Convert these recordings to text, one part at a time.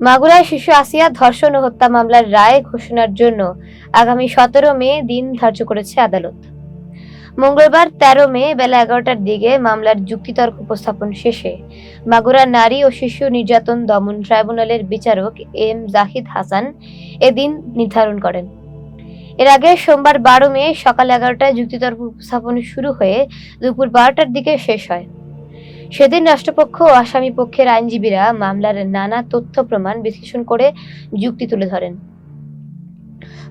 মাগুরায় শিশু আসিয়া ধর্ষণ ও হত্যা মামলার রায় ঘোষণার জন্য আগামী সতেরো মে দিন ধার্য করেছে আদালত। মঙ্গলবার তেরো মে বেলা এগারোটার দিকে মামলার যুক্তিতর্ক উপস্থাপন শেষে মাগুরা নারী ও শিশু নির্যাতন দমন ট্রাইব্যুনালের বিচারক এম জাহিদ হাসান এদিন নির্ধারণ করেন। এর আগে সোমবার বারো মে সকাল এগারোটায় যুক্তিতর্ক উপস্থাপন শুরু হয়ে দুপুর বারোটার দিকে শেষ হয়। সেদিন রাষ্ট্রপক্ষ ও আসামি পক্ষের আইনজীবীরা মামলার নানা তথ্য প্রমাণ বিশ্লেষণ করে যুক্তি তুলে ধরেন।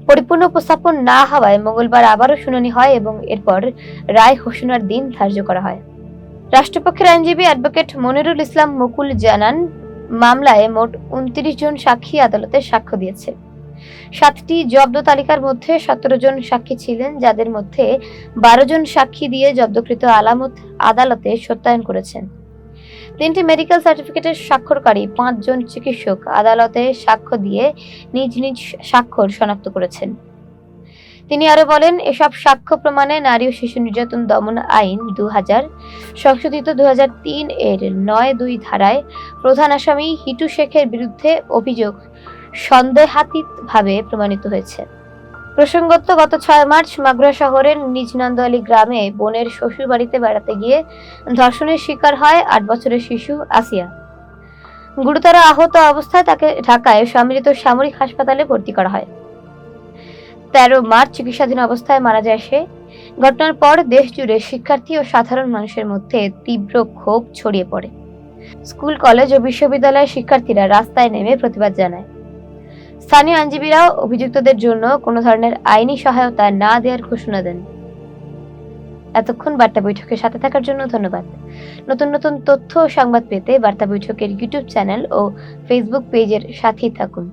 পরিপূর্ণ উপস্থাপন না হওয়ায় মঙ্গলবার আবারও শুনানি হয় এবং এরপর রায় ঘোষণার দিন ধার্য করা হয়। রাষ্ট্রপক্ষের আইনজীবী অ্যাডভোকেট মনিরুল ইসলাম মুকুল জানান, মামলায় মোট উনত্রিশ জন সাক্ষী আদালতে সাক্ষ্য দিয়েছে। সাতটি জব্দ তালিকার মধ্যে সতেরো জন সাক্ষী ছিলেন, যাদের মধ্যে বারো জন সাক্ষী দিয়ে জব্দকৃত আলামত আদালতে সত্যায়ন করেছেন। তিনটি মেডিকেল সার্টিফিকেটের স্বাক্ষরকারী পাঁচজন চিকিৎসক আদালতে সাক্ষ্য দিয়ে নিজ নিজ স্বাক্ষর শনাক্ত করেছেন। তিনি আরও বলেন, এসব সাক্ষ্য প্রমাণে নারী ও শিশু নির্যাতন দমন আইন দু হাজার সংশোধিত দু হাজার তিন এর নয় দুই ধারায় প্রধান আসামি হিটু শেখের বিরুদ্ধে অভিযোগ সন্দেহাতীতভাবে প্রমাণিত হয়েছে। প্রসঙ্গত, গত ছয় মার্চ মাগুরা শহরের নিজ নন্দয়ালী গ্রামে বোনের শ্বশুর বাড়িতে বেড়াতে গিয়ে ধর্ষণের শিকার হয় আট বছরের শিশু আসিয়া। গুরুতর আহত অবস্থায় তাকে ঢাকায় সম্মিলিত সামরিক হাসপাতালে ভর্তি করা হয়। তেরো মার্চ চিকিৎসাধীন অবস্থায় মারা যায় সে। ঘটনার পর দেশ জুড়ে শিক্ষার্থী ও সাধারণ মানুষের মধ্যে তীব্র ক্ষোভ ছড়িয়ে পড়ে। স্কুল, কলেজ ও বিশ্ববিদ্যালয়ের শিক্ষার্থীরা রাস্তায় নেমে প্রতিবাদ জানায়। স্থানীয় আইনজীবীরাও অভিযুক্তদের জন্য কোনো ধরনের আইনি সহায়তা না দেওয়ার ঘোষণা দেন। এতক্ষণ বার্তা বৈঠকের সাথে থাকার জন্য ধন্যবাদ। নতুন নতুন তথ্য ও সংবাদ পেতে বার্তা বৈঠকের ইউটিউব চ্যানেল ও ফেসবুক পেজের সাথেই থাকুন।